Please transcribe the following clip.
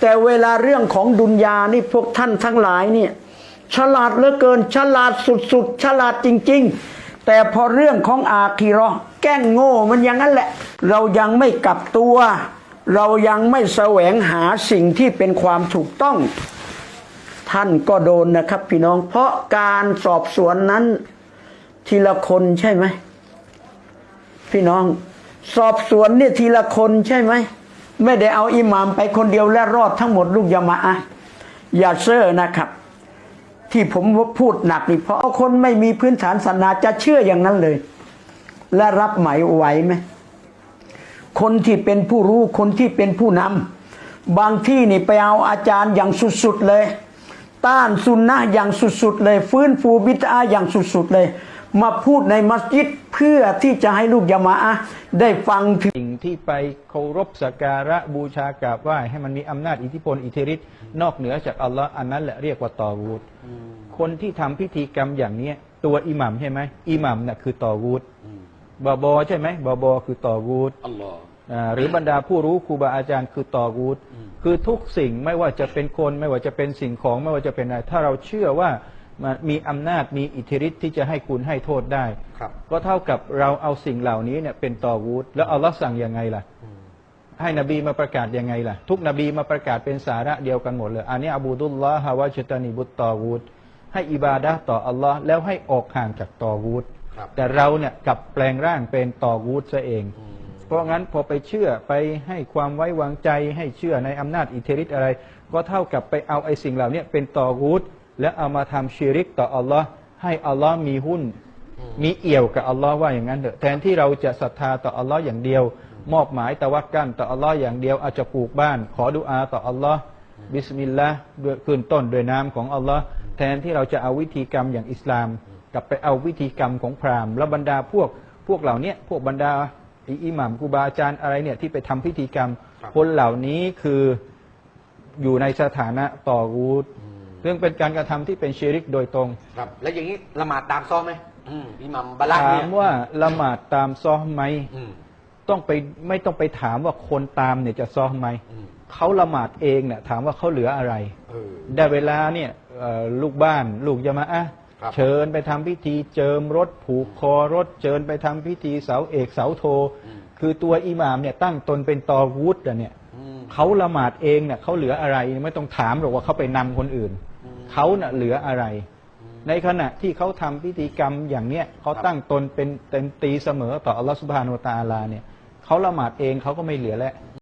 แต่เวลาเรื่องของดุนยานี่พวกท่านทั้งหลายเนี่ยฉลาดเหลือเกิน ฉลาดสุดๆ ฉลาดจริง ๆ แต่พอเรื่องของอาคีราะห์แก้งโง่มันอย่างนั้นแหละ เรายังไม่กลับตัว เรายังไม่แสวงหาสิ่งที่เป็นความถูกต้อง ท่านก็โดนนะครับ พี่น้อง เพราะการสอบสวนนั้น ทีละคนใช่ไหม พี่น้อง สอบสวนเนี่ยทีละคนใช่ไหม ไม่ได้เอาอิหมามไปคนเดียวและรอดทั้งหมดลูกยามาอะอย่าเซ่อนะครับ ที่ผมพูดหนักนี่เพราะเอาคนไม่มีพื้นฐานศาสนาจะเชื่ออย่างนั้นเลย และรับไหมไหวไหมคนที่เป็นผู้รู้คนที่เป็นผู้นำบางที่นี่ไปเอาอาจารย์อย่างสุดๆเลย ต้านซุนนะอย่างสุดๆเลย ฟื้นฟูบิดาอย่างสุดๆเลย มาพูดในมัสยิดเพื่อที่จะให้ลูกยามาอะห์ได้ฟังถึงสิ่งที่ไปเคารพสักการะบูชากราบไหว้ให้มันมีอำนาจอิทธิพลอิทธิฤทธิ์นอกเหนือจากอัลลอฮ์อันนั้นแหละเรียกว่าตอวูดคนที่ทำพิธีกรรมอย่างเนี้ย ตัวอิหมัมใช่ไหมอิหมัมน่ะคือตอวูดบอบอใช่ไหมบอบอคือตอวูดอัลลอฮ์อ่าหรือบรรดาผู้รู้ครูบาอาจารย์คือตอวูดคือทุกสิ่งไม่ว่าจะเป็นคนไม่ว่าจะเป็นสิ่งของไม่ว่าจะเป็นอะไรถ้าเราเชื่อว่า มันมีอำนาจมีอิทธิฤทธิ์ที่จะให้คุณให้โทษได้ ครับ ก็เท่ากับเราเอาสิ่งเหล่านี้เนี่ยเป็นตอวูดแล้วอัลลอฮ์สั่งยังไงล่ะให้นบีมาประกาศยังไงล่ะ ทุกนบีมาประกาศเป็นสาระเดียวกันหมดเลย อันนี้อบูดุลลอฮ์ฮาวาชตานิบุตตอวูดให้อิบาดะห์ต่ออัลลอฮ์แล้วให้ออกห่างจากตอวูดครับ แต่เราเนี่ยกลับแปลงร่างเป็นตอวูดซะเองเพราะงั้นพอไปเชื่อไปให้ความไว้วางใจให้เชื่อในอำนาจอิทธิฤทธิ์อะไร ก็เท่ากับไปเอาไอ้สิ่งเหล่านี้เป็นตอวูด แล้วเอามาทำชีริกต่ออัลลอฮ์ให้อัลลอฮ์มีหุ้น มีเอี่ยวกับอัลลอฮ์ว่าอย่างนั้นเถอะแทนที่เราจะศรัทธาต่ออัลลอฮ์อย่างเดียว มอบหมายตะวักกันต่ออัลลอฮ์อย่างเดียว อาจจะปลูกบ้าน ขอดุอาต่ออัลลอฮ์บิสมิลลาห์ด้วยขึ้นต้นด้วยนามของอัลลอฮ์แทนที่เราจะเอาวิธีกรรมอย่างอิสลาม กลับไปเอาวิธีกรรมของพราหมณ์แล้วบรรดาพวกพวกเหล่าเนี้ยพวกบรรดาอิหมัมครูบาอาจารย์อะไรเนี่ยที่ไปทำพิธีกรรมครับคนเหล่านี้คืออยู่ในสถานะต่อรูด ซึ่งเป็นการกระทำที่เป็นชีริกโดยตรง ครับ แล้วอย่างนี้ละหมาดตามซ้อมไหมอืมอิหมัมบาลักถาเนี่มยว่าละหมาดตามซอฮ์ไหมอืมต้องไปไม่ต้องไปถามว่าคนตามเนี่ยจะซอฮ์ไหมอืมเขาละหมาดเองเนี่ยถามว่าเขาเหลืออะไร เออ ได้เวลาเนี่ยเอ่อลูกบ้านลูกยามะอะห์ครับ เชิญไปทำพิธีเจิมรถผูกคอรถเชิญไปทำพิธีเสาเอกเสาโทคือตัวอิหม่ามเนี่ยตั้งตนเป็นตอวูดอะเนี่ยอืม เขาละหมาดเองเนี่ยเขาเหลืออะไร ไม่ต้องถามหรอกว่าเขาไปนำคนอื่น เขาเน่ะเหลืออะไร ในขณะที่เขาทำพิธีกรรมอย่างเนี้ยเขาตั้งตนเป็นเต็มตีเสมอต่ออัลลอฮฺสุบฮานุวะตะอาลาเนี่ยเขาละหมาดเองเขาก็ไม่เหลือแล้วอ